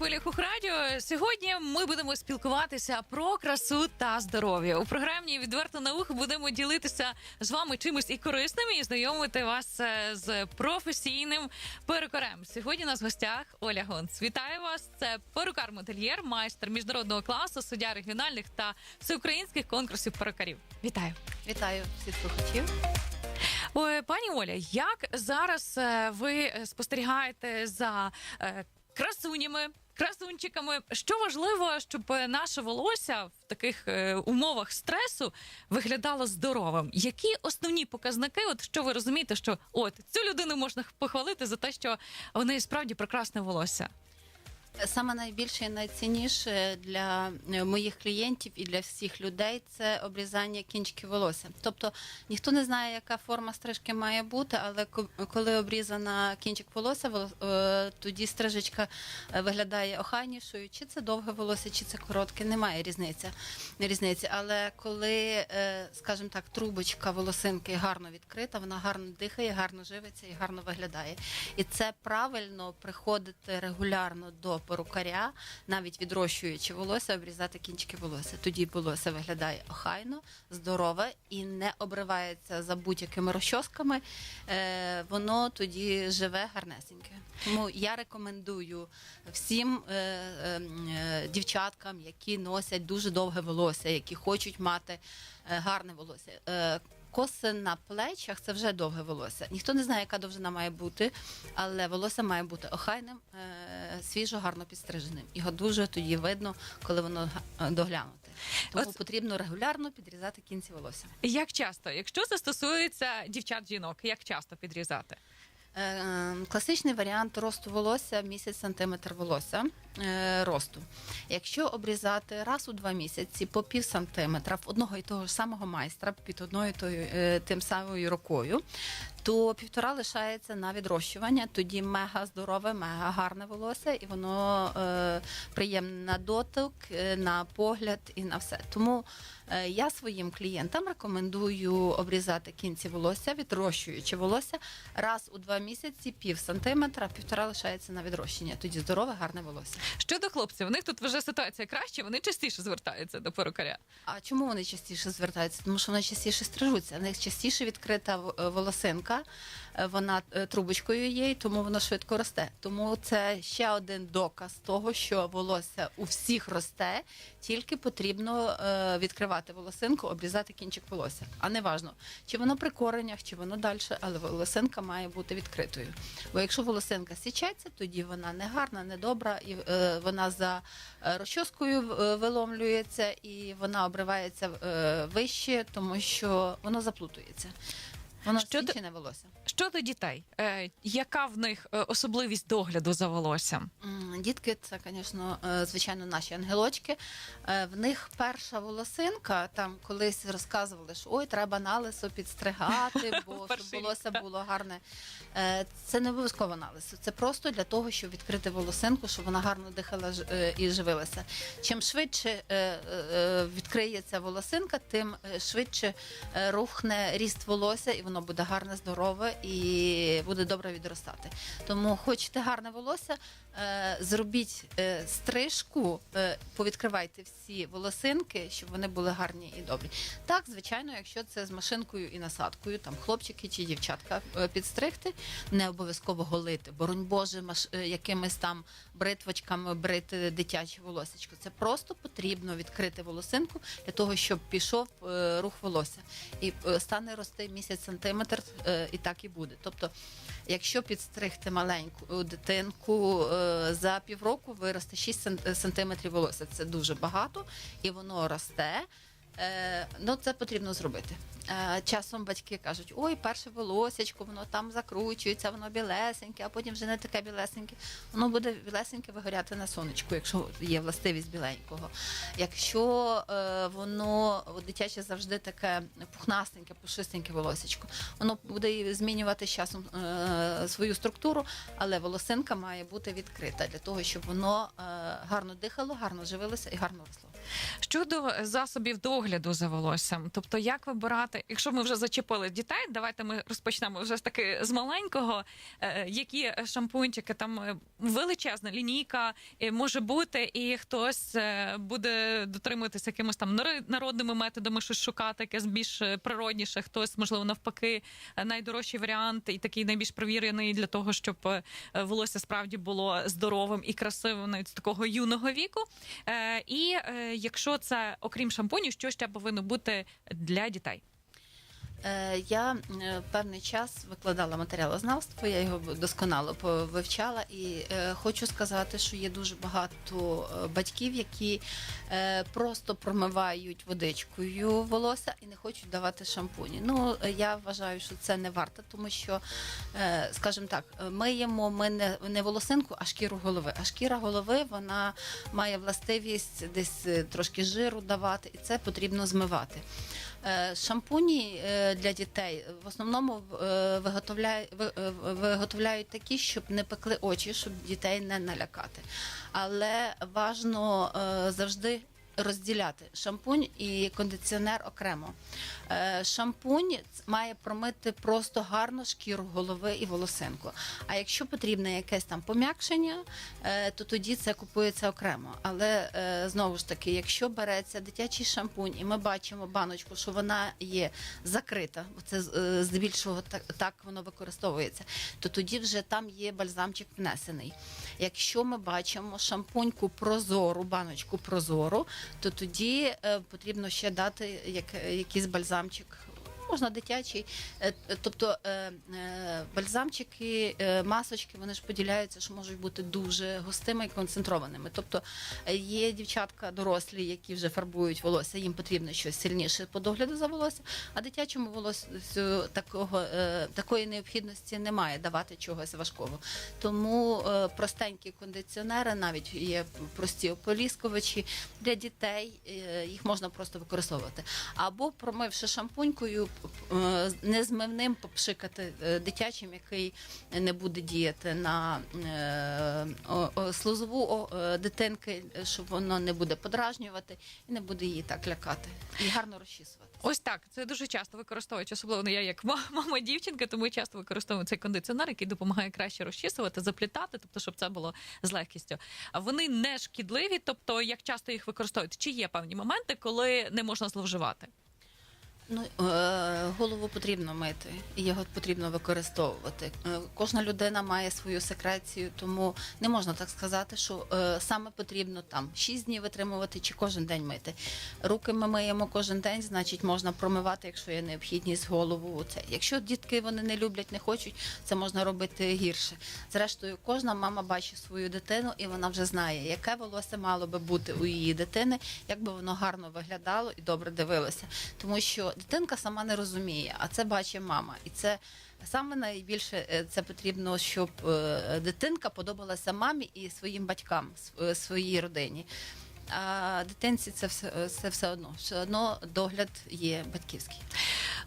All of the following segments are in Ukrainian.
хвилях Ухрадіо. Сьогодні ми будемо спілкуватися про красу та здоров'я. У програмі відверто на ухо будемо ділитися з вами чимось і корисним і знайомити вас е, з професійним перукарем. Сьогодні у нас в гостях Оля Гонц. Вітаю вас! Це перукар-модельєр, майстер міжнародного класу, суддя регіональних та всеукраїнських конкурсів перукарів. Вітаю! Вітаю всіх слухачів. Пані Оля, як зараз е, ви спостерігаєте за е, красунями, красунчиками? Що важливо, щоб наше волосся в таких е, умовах стресу виглядало здоровим? Які основні показники? От що ви розумієте, що от цю людину можна похвалити за те, що в неї справді прекрасне волосся? Саме найбільше і найцінніше для е, моїх клієнтів і для всіх людей це обрізання кінчиків волосся. Тобто ніхто не знає, яка форма стрижки має бути, але коли обрізана кінчик волосся, волос- е, тоді стрижечка е, виглядає охайнішою. Чи це довге волосся, чи це коротке, немає різниці. різниці. Але коли, скажімо так, трубочка волосинки гарно відкрита, вона гарно дихає, гарно живиться і гарно виглядає. І це правильно приходити регулярно до перукаря, навіть відрощуючи волосся, обрізати кінчики волосся. Тоді волосся виглядає охайно, здорове і не обривається за будь-якими розчосками. Е, воно тоді живе гарнесеньке. Тому я рекомендую всім е, е, е, дівчаткам, які носять дуже довге волосся, які хочуть мати е, гарне волосся. Е, Коси на плечах це вже довге волосся. Ніхто не знає, яка довжина має бути, але волосся має бути охайним, е, свіжо, гарно підстриженим. Його дуже тоді видно, коли воно га- доглянуте. Тому От- потрібно регулярно підрізати кінці волосся. Як часто, якщо це стосується дівчат-жінок, як часто підрізати? Е, Класичний варіант росту волосся місяць сантиметр волосся е, росту. Якщо обрізати раз у два місяці по пів сантиметра в одного і того ж самого майстра під одною тою е, тим самою рукою, то півтора лишається на відрощування. Тоді мега здорове, мега гарне волосся, і воно е, приємне на дотик, е, на погляд і на все. Тому е, я своїм клієнтам рекомендую обрізати кінці волосся, відрощуючи волосся раз у два місяці, пів сантиметра, півтора лишається на відрощення. Тоді здорове, гарне волосся. Щодо хлопців, у них тут вже ситуація краще, вони частіше звертаються до перукаря. А чому вони частіше звертаються? Тому що вони частіше стрижуться. У них частіше відкрита е, волосинка, е, вона е, трубочкою є, тому воно швидко росте. Тому це ще один доказ того, що волосся у всіх росте, тільки потрібно е, відкривати волосинку, обрізати кінчик волосся. А не важно, чи воно при коренях, чи воно далі, але волосинка має бути відкритою. Бо якщо волосинка січеться, тоді вона не гарна, не добра, і вона за розчоскою виломлюється і вона обривається вище, тому що воно заплутується. Воно Щодо- січене волосся. Щодо дітей, е, яка в них е, особливість догляду за волоссям? Дітки, це, звісно, е, звичайно, наші ангелочки. Е, В них перша волосинка, там колись розказували, що ой, треба на лисо підстригати, бо щоб волосся було гарне. Е, Це не обов'язково на лисо. Це просто для того, щоб відкрити волосинку, щоб вона гарно дихала ж- е, і живилася. Чим швидше е, е, відкриється волосинка, тим швидше рухне ріст волосся, і воно буде гарне, здорове і буде добре відростати. Тому хочете гарне волосся, е, зробіть е, стрижку, е, повідкривайте всі волосинки, щоб вони були гарні і добрі. Так, звичайно, якщо це з машинкою і насадкою, там хлопчики чи дівчатка підстригти, не обов'язково голити. Боронь Боже, маш, якимись там бритвочками брити дитяче волосечко. Це просто потрібно відкрити волосинку для того, щоб пішов рух волосся. І стане рости місяць сантиметр, і так і буде. Тобто, якщо підстригти маленьку дитинку е, за півроку виросте 6 сан- сантиметрів волосся. Це дуже багато, і воно росте. Е, ну, це потрібно зробити. Е, часом батьки кажуть, ой, перше волосячко, воно там закручується, воно білесеньке, а потім вже не таке білесеньке. Воно буде білесеньке вигоряти на сонечку, якщо є властивість біленького. Якщо е, воно дитяче завжди таке пухнастеньке, пушистеньке волосечко, воно буде змінювати з часом е, свою структуру, але волосинка має бути відкрита для того, щоб воно гарно дихало, гарно живилося і гарно росло. Щодо засобів догляду за волоссям, тобто як вибирати якщо ми вже зачепили дітей, давайте ми розпочнемо вже ж таки з маленького. Е, Які шампунчики там е, величезна лінійка е, може бути, і хтось буде дотримуватися якимось там народними методами, щось шукати, якесь більш природніше, хтось, можливо, навпаки, найдорожчий варіант і такий найбільш провірений для того, щоб волосся справді було здоровим і красивим навіть з такого юного віку. І якщо це окрім шампунів, що ще повинно бути для дітей? Е, Я певний час викладала матеріалознавство, я його досконало по- вивчала, і е, хочу сказати, що є дуже багато е, батьків, які просто промивають водичкою волосся і не хочуть давати шампуні. Ну я вважаю, що це не варто, тому що, скажімо так, миємо ми не, не волосинку, а шкіру голови. А шкіра голови вона має властивість десь трошки жиру давати, і це потрібно змивати. Е, Шампуні е, для дітей в основному е, виготовляють, виготовляють такі, щоб не пекли очі, щоб дітей не налякати. Але важно завжди розділяти шампунь і кондиціонер окремо. Е, Шампунь має промити просто гарно шкіру голови і волосинку. А якщо потрібне якесь там пом'якшення, е, то тоді це купується окремо. Але е, знову ж таки, якщо береться дитячий шампунь, і ми бачимо баночку, що вона є закрита, бо це здебільшого так воно використовується, то тоді вже там є бальзамчик внесений. Якщо ми бачимо шампуньку прозору, баночку прозору, то тоді е, потрібно ще дати як, якийсь бальзамчик. Можна дитячий, Е, е, тобто е, бальзамчики, масочки, вони ж поділяються, що можуть бути дуже густими і концентрованими. Тобто є дівчатка дорослі, які вже фарбують волосся, їм потрібно щось сильніше по догляду за волоссям, а дитячому волоссю такого, такої необхідності немає давати чогось важкого. Тому простенькі кондиціонери, навіть є прості ополіскувачі для дітей, їх можна просто використовувати. Або промивши шампунькою, незмивним попшикати е, дитячим, який не буде діяти на е, слузову е, дитинки, щоб воно не буде подражнювати і не буде її так лякати. І гарно розчісувати. Ось так. Це дуже часто використовують, особливо я як ма- мама дівчинка, тому часто використовую цей кондиціонер, який допомагає краще розчісувати, заплітати, тобто, щоб це було з легкістю. Вони не шкідливі, тобто як часто їх використовують? Чи є певні моменти, коли не можна зловживати? Ну, е, голову потрібно мити, і його потрібно використовувати. Е, Кожна людина має свою секрецію, тому не можна так сказати, що е, саме потрібно там 6 днів витримувати чи кожен день мити. Руки ми миємо кожен день, значить можна промивати, якщо є необхідність голову. Це якщо дітки вони не люблять, не хочуть, це можна робити гірше. Зрештою, кожна мама бачить свою дитину, і вона вже знає, яке волосся мало би бути у її дитини, як би воно гарно виглядало і добре дивилося. Тому що дитинка сама не розуміє, а це бачить мама. І це саме найбільше е, це потрібно, щоб е, дитинка подобалася мамі і своїм батькам, е, своїй родині. А дитинці це все, це все одно. Все одно догляд є батьківський.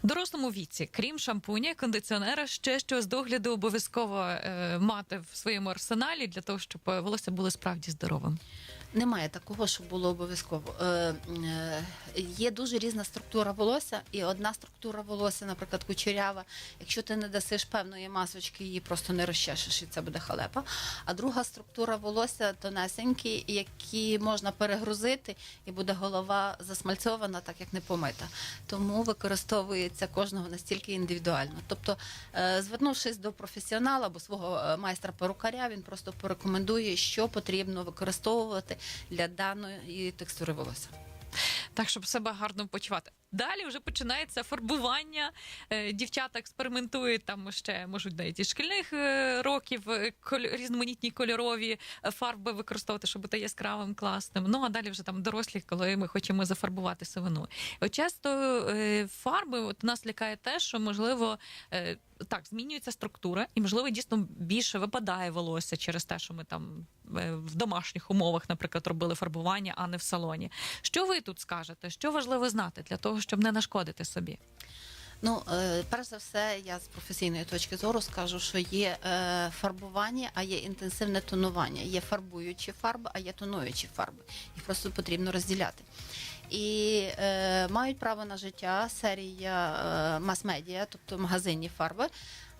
Дорослому віці, крім шампуня, кондиціонера, ще щось догляду обов'язково е, мати в своєму арсеналі для того, щоб волосся було справді здоровим. Немає такого, щоб було обов'язково. Е, е, є дуже різна структура волосся, і одна структура волосся, наприклад, кучерява. Якщо ти не дасиш певної масочки, її просто не розчешеш, і це буде халепа. А друга структура волосся тонесенькі, які можна перегрузити, і буде голова засмальцьована, так як не помита. Тому використовується кожного настільки індивідуально. Тобто, е, звернувшись до професіонала або свого е, майстра перукаря, він просто порекомендує, що потрібно використовувати для даної текстури волосся. Так, щоб себе гарно почувати. Далі вже починається фарбування. Е, Дівчата експериментують там ще можуть навіть із шкільних е, років е, різноманітні кольорові фарби використовувати, щоб бути яскравим, класним. Ну а далі вже там дорослі, коли ми хочемо зафарбувати сивину. От часто фарби от нас лякає те, що можливо. Так, змінюється структура, і можливо дійсно більше випадає волосся через те, що ми там в домашніх умовах, наприклад, робили фарбування, а не в салоні. Що ви тут скажете? Що важливо знати для того, щоб не нашкодити собі? Ну, е, перш за все, я з професійної точки зору скажу, що є е, фарбування, а є інтенсивне тонування. Є фарбуючі фарби, а є тонуючі фарби. Їх просто потрібно розділяти. і е, мають право на життя серія е, мас-медіа, тобто магазинні фарби.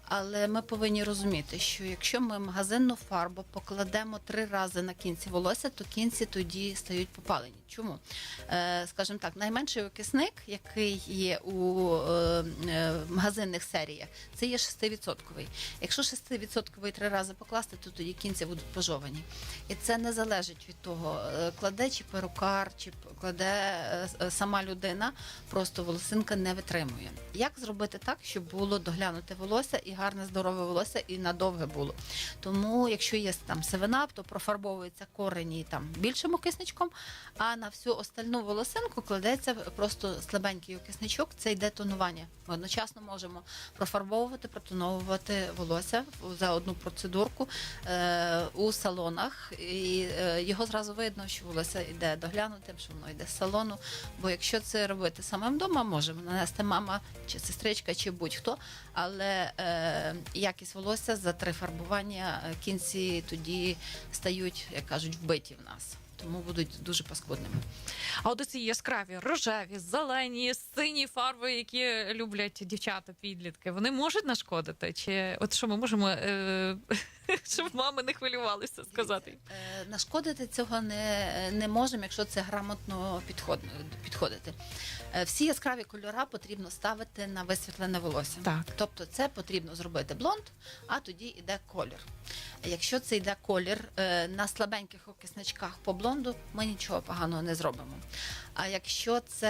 Але ми повинні розуміти, що якщо ми магазинну фарбу покладемо три рази на кінці волосся, то кінці тоді стають попалені. Чому? Е, скажімо так, найменший окисник, який є у е, е, магазинних серіях, це є 6%. Якщо 6% три рази покласти, то тоді кінці будуть пожовані. І це не залежить від того, кладе чи перукар, чи кладе сама людина, просто волосинка не витримує. Як зробити так, щоб було доглянуте волосся і гарне здорове волосся, і надовге було? Тому, якщо є там севенап, то профарбовується корені там більшим окисничком, а на всю остальну волосинку кладеться просто слабенький окисничок, це йде тонування. Ми одночасно можемо профарбовувати, протоновувати волосся за одну процедурку е, у салонах, і е, його зразу видно, що волосся йде доглянутим, що воно йде з салону. Бо якщо це робити самим вдома, можемо нанести мама чи сестричка, чи будь-хто, але е, якість волосся за три фарбування е, кінці тоді стають, як кажуть, вбиті в нас. Тому будуть дуже паскудними. А от ці яскраві, рожеві, зелені, сині фарби, які люблять дівчата, підлітки, вони можуть нашкодити? Чи от що ми можемо, е- щоб мами не хвилювалися сказати? Е, Нашкодити цього не, не можемо, якщо це грамотно підход, підходити. Е, Всі яскраві кольора потрібно ставити на висвітлене волосся. Так. Тобто це потрібно зробити блонд, а тоді йде колір. Якщо це йде колір е, на слабеньких окисничках по блонду, ми нічого поганого не зробимо. А якщо це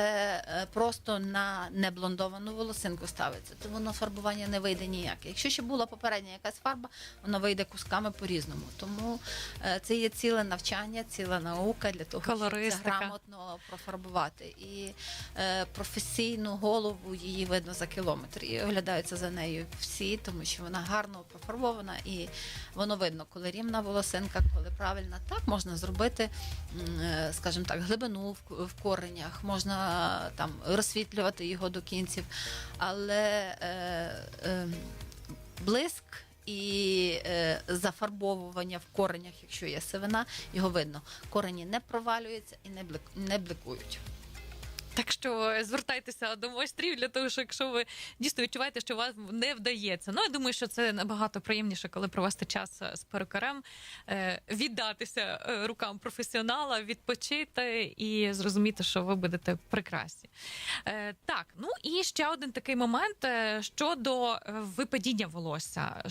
е, просто на неблондовану волосинку ставиться, то воно фарбування не вийде ніяке. Якщо ще була попередня якась фарба, воно вийде кусками по-різному. Тому е, це є ціле навчання, ціла наука для того, щоб це грамотно профарбувати. І е, професійну голову її видно за кілометр. І оглядаються за нею всі, тому що вона гарно профарбована і воно видно, коли рівна волосинка, коли правильна. Так можна зробити, скажімо так, глибину в, в коренях, можна там розсвітлювати його до кінців, але е, е, блиск. І е, зафарбовування в коренях, якщо є сивина, його видно. Корені не провалюються і не, блик, не бликують. Так що звертайтеся до майстрів для того, що якщо ви дійсно відчуваєте, що у вас не вдається. Ну я думаю, що це набагато приємніше, коли провести час з перукарем, е, віддатися е, рукам професіонала, відпочити і зрозуміти, що ви будете прекрасні. Е, Так, ну і ще один такий момент е, щодо е, випадіння волосся.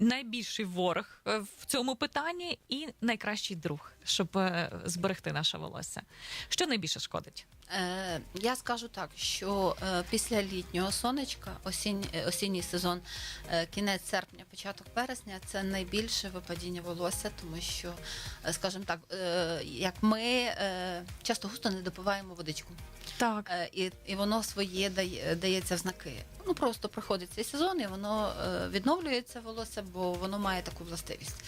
Найбільший ворог е, в цьому питанні і найкращий друг, щоб е, зберегти наше волосся. Що найбільше шкодить? Е, я скажу так, що е, після літнього сонечка, осінь, е, осінній сезон, е, кінець серпня, початок вересня це найбільше випадіння волосся, тому що, е, скажімо так, е, як ми е, часто густо не допиваємо водичку. Так. Е, і, і воно своє дає, дається в знаки. Ну просто проходить цей сезон, і воно е, відновлюється волосся, бо воно має таку властивість.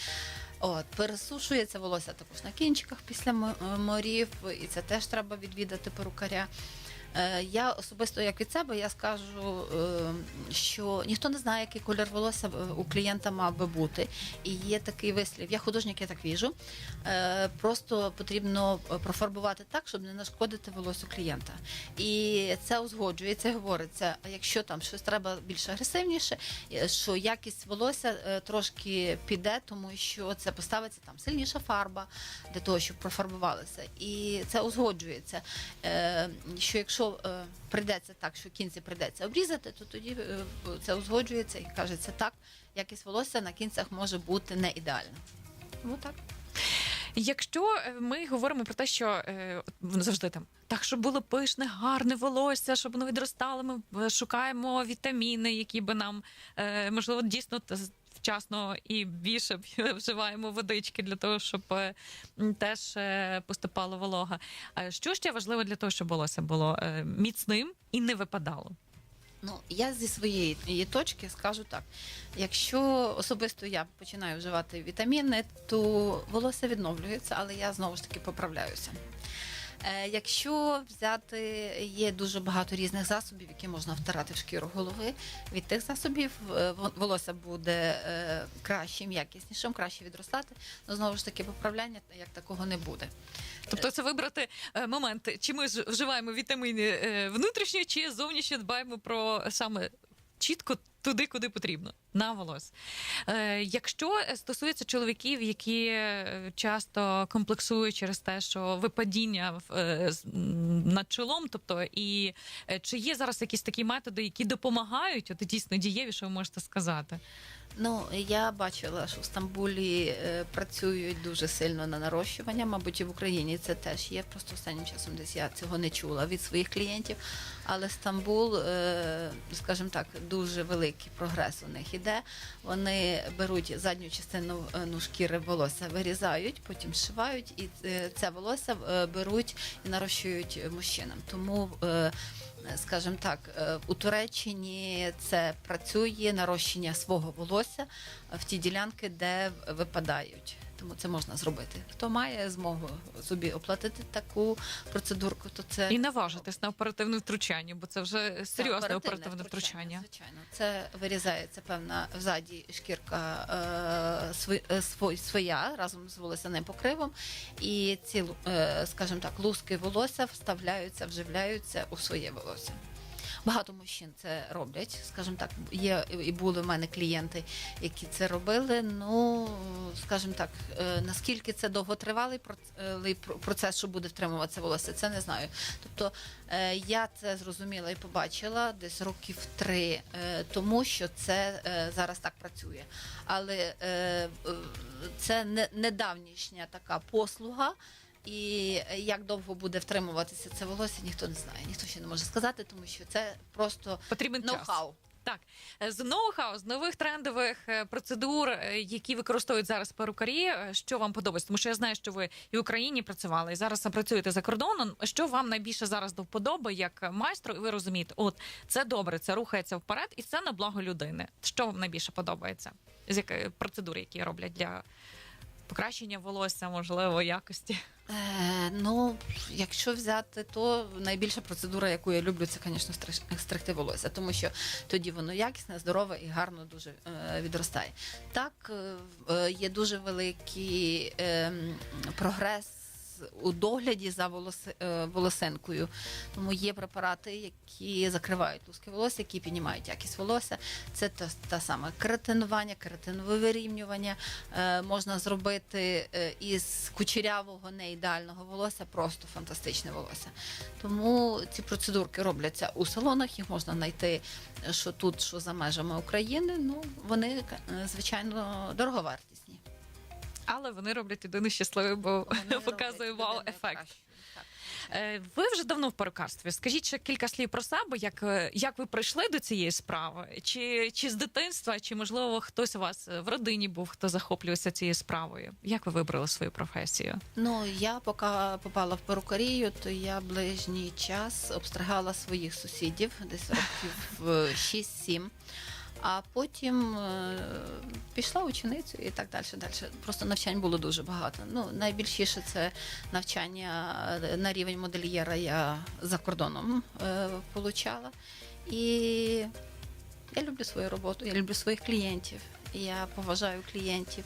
От, пересушується волосся також на кінчиках після е, морів, і це теж треба відвідати перукаря. Е, Я особисто, як від себе, я скажу, е, що ніхто не знає, який колір волосся е, у клієнта мав би бути. І є такий вислів. Я художник, я так віжу. Просто потрібно профарбувати так, щоб не нашкодити волосю клієнта. І це узгоджується, говориться. А якщо там щось треба більш агресивніше, що якість волосся трошки піде, тому що це поставиться там сильніша фарба для того, щоб профарбувалося. І це узгоджується. Що якщо е, прийдеться так, що кінці прийдеться обрізати, то тоді е, це узгоджується і кажеться так, якість волосся на кінцях може бути не ідеальна. Тому так. Якщо е, ми говоримо про те, що е, воно завжди там так, щоб було пишне, гарне волосся, щоб воно відростало, ми е, шукаємо вітаміни, які би нам е, можливо дійсно вчасно і більше вживаємо водички для того, щоб е, теж е, поступала волога. Що ще важливо для того, щоб волосся було е, міцним і не випадало? Ну, я зі своєї точки скажу так: якщо особисто я починаю вживати вітаміни, то волосся відновлюється, але я знову ж таки поправляюся. Е, Якщо взяти, є дуже багато різних засобів, які можна втирати в шкіру голови. Від тих засобів е, волосся буде е, кращим, якіснішим, краще відростати. Але знову ж таки, поправляння як такого не буде. Тобто це вибрати момент, чи ми вживаємо вітаміни внутрішньо, чи зовнішньо дбаємо про саме чітко туди, куди потрібно, на волос. Е, якщо стосується чоловіків, які е, часто комплексують через те, що випадіння е, над чолом, тобто і е, чи є зараз якісь такі методи, які допомагають, от дійсно дієві, що ви можете сказати? Ну, я бачила, що в Стамбулі е, працюють дуже сильно на нарощування. Мабуть, і в Україні це теж є. Просто останнім часом десь я цього не чула від своїх клієнтів. Але Стамбул, е, скажімо так, дуже великий прогрес у них іде. Вони беруть задню частину е, ну, шкіри волосся, вирізають, потім шивають, і е, це волосся е, беруть і нарощують мужчинам. Тому скажімо так, у Туреччині це працює нарощення свого волосся в ті ділянки, де випадають. Тому це можна зробити. Хто має змогу собі оплатити таку процедурку, то це І наважитись на оперативне втручання, бо це вже серйозне оперативне втручання. Звичайно, це вирізається певна взаді шкірка е, сви- е, сво- своя разом з волоссяним покривом, і ці, е, скажімо так, луски волосся вставляються, вживляються у своє волосся. Багато мужчин це роблять, скажімо так, є і були в мене клієнти, які це робили. Ну, скажімо так, е, наскільки це довготривалий е, про- процес, що буде втримуватися волосся, це не знаю. Тобто е, я це зрозуміла і побачила десь років три тому, що це зараз так працює. Але це не недавнішня така послуга. І як довго буде втримуватися це волосся, ніхто не знає, ніхто ще не може сказати, тому що це просто Потрібен ноу-хау. Так, Е, з ноу-хау, з нових трендових е, процедур, е, які використовують зараз перукарі, е, що вам подобається? Тому що я знаю, що ви і в Україні працювали, і зараз працюєте за кордоном. Що вам найбільше зараз до вподоби як майстру? І ви розумієте, от це добре, це рухається вперед, і це на благо людини. Що вам найбільше подобається? З якої процедури, які роблять для покращення волосся, можливо, якості? Е, ну, якщо взяти, то найбільша процедура, яку я люблю, це, звісно, стригти волосся, тому що тоді воно якісне, здорове і гарно дуже е, відростає. Так, е, е, є дуже великий е, прогрес. У догляді за волоси, е, волосинкою, тому є препарати, які закривають луски волосся, які піднімають якість волосся. Це та, та саме кератинування, кератинове вирівнювання. Е, можна зробити е, із кучерявого неідеального волосся просто фантастичне волосся. Тому ці процедурки робляться у салонах, їх можна знайти що тут, що за межами України. Ну вони звичайно дороговартісні. Але вони роблять людину щасливою, бо Вони показує вау-ефект. Е, Ви вже давно в перукарстві. Скажіть ще кілька слів про себе, як, е, як ви прийшли до цієї справи? Чи, чи з дитинства, чи можливо хтось у вас е, в родині був, хто захоплювався цією справою? Як ви вибрали свою професію? Ну я поки попала в перукарію, то я ближній час обстригала своїх сусідів, десь років е, 6-7. А потім е, пішла ученицю і так далі. далі. Просто навчань було дуже багато. Ну, найбільшіше це навчання е, на рівень модельєра я за кордоном е, получала. І я люблю свою роботу, я люблю своїх клієнтів. Я поважаю клієнтів,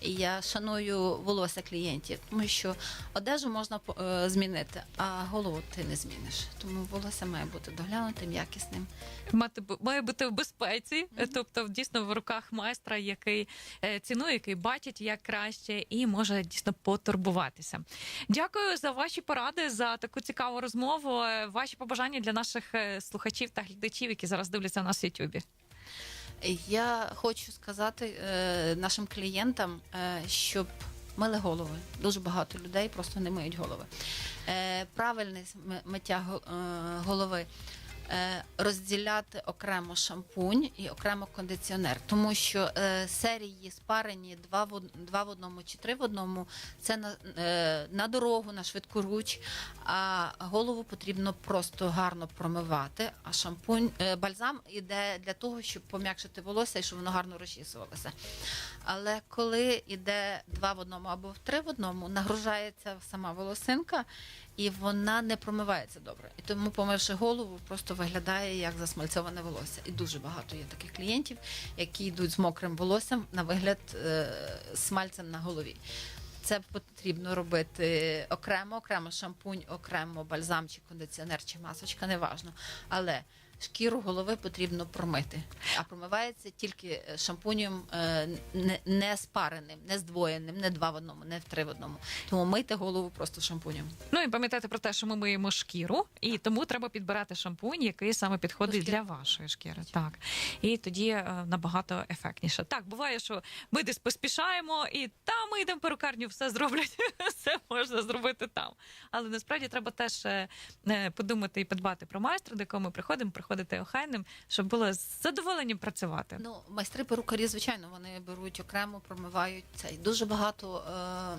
і я шаную волосся клієнтів, тому що одежу можна е, змінити, а голову ти не зміниш. Тому волосся має бути доглянутим, якісним. Мати має бути в безпеці, е, тобто дійсно в руках майстра, який е, цінує, який бачить як краще, і може дійсно потурбуватися. Дякую за ваші поради, за таку цікаву розмову. Ваші побажання для наших слухачів та глядачів, які зараз дивляться нас в Ютубі. Я хочу сказати е, нашим клієнтам, е, щоб мили голови. Дуже багато людей просто не миють голови. Е, правильне миття е, голови розділяти окремо шампунь і окремо кондиціонер, тому що е, серії спарені два в, одному чи три в одному це на, е, на дорогу, на швидку руч, а голову потрібно просто гарно промивати. А шампунь, е, бальзам іде для того, щоб пом'якшити волосся і щоб воно гарно розчісувалося. Але коли йде два в одному або три в одному, нагружається сама волосинка і вона не промивається добре. І тому, помивши голову, просто виглядає як засмальцьоване волосся. І дуже багато є таких клієнтів, які йдуть з мокрим волоссям на вигляд е, смальцем на голові. Це потрібно робити окремо, окремо шампунь, окремо бальзам чи кондиціонер, чи масочка, неважно. Але шкіру голови потрібно промити. А промивається тільки е, шампунем е, не, не спареним, не здвоєним, не два в одному, не в три в одному. Тому мийте голову просто шампунем. Ну і пам'ятайте про те, що ми миємо шкіру, і тому треба підбирати шампунь, який саме підходить для вашої шкіри. Так і тоді е, набагато ефектніше. Так, буває, що ми десь поспішаємо, і там ми йдемо перукарню, все зроблять, все можна зробити там. Але насправді треба теж е, подумати і подбати про майстра, до якого ми приходимо, приходити охайним, щоб було задоволені працювати. Ну, майстри перукарі, звичайно, вони беруть окремо, промивають це. І дуже багато е,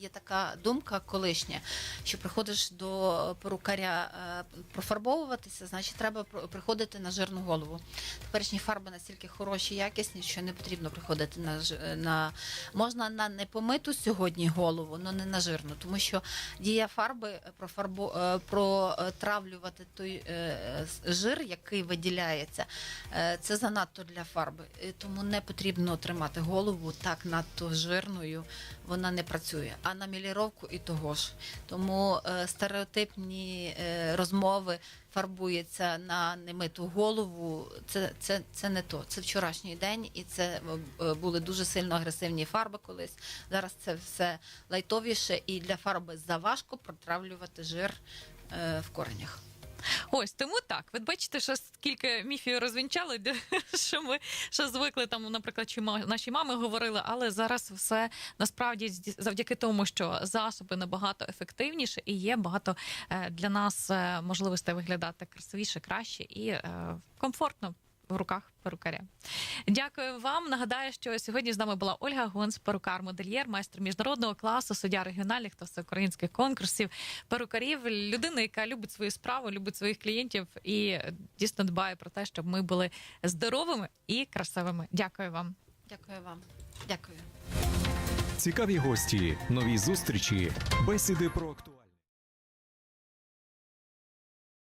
є така думка колишня, що приходиш до перукаря е, профарбовуватися, значить треба приходити на жирну голову. Теперішні фарби настільки хороші, якісні, що не потрібно приходити на ж- на можна на непомиту сьогодні голову, але не на жирну, тому що дія фарби е, протравлювати той е, жир, який виділяється. Е, Це занадто для фарби, Е, тому не потрібно тримати голову так надто жирною, вона не працює. А на міліровку і того ж. Тому е, стереотипні е, розмови фарбується на немиту голову. Це, це, це не то. Це вчорашній день, і це е, були дуже сильно агресивні фарби колись. Зараз це все лайтовіше, і для фарби заважко протравлювати жир в коренях. Ось тому так. Ви бачите, що скільки міфів розвінчали, що ми що звикли там, наприклад, чи наші мами говорили, але зараз все насправді завдяки тому, що засоби набагато ефективніше і є багато е, для нас е, можливостей виглядати красивіше, краще і е, комфортно. В руках перукаря. Дякую вам. Нагадаю, що сьогодні з нами була Ольга Гонс, перукар, модельєр, майстер міжнародного класу, суддя регіональних та всеукраїнських конкурсів, перукарів, людина, яка любить свою справу, любить своїх клієнтів і дійсно дбає про те, щоб ми були здоровими і красивими. Дякую вам. Дякую вам. Дякую. Цікаві гості, нові зустрічі, бесіди про актуальність.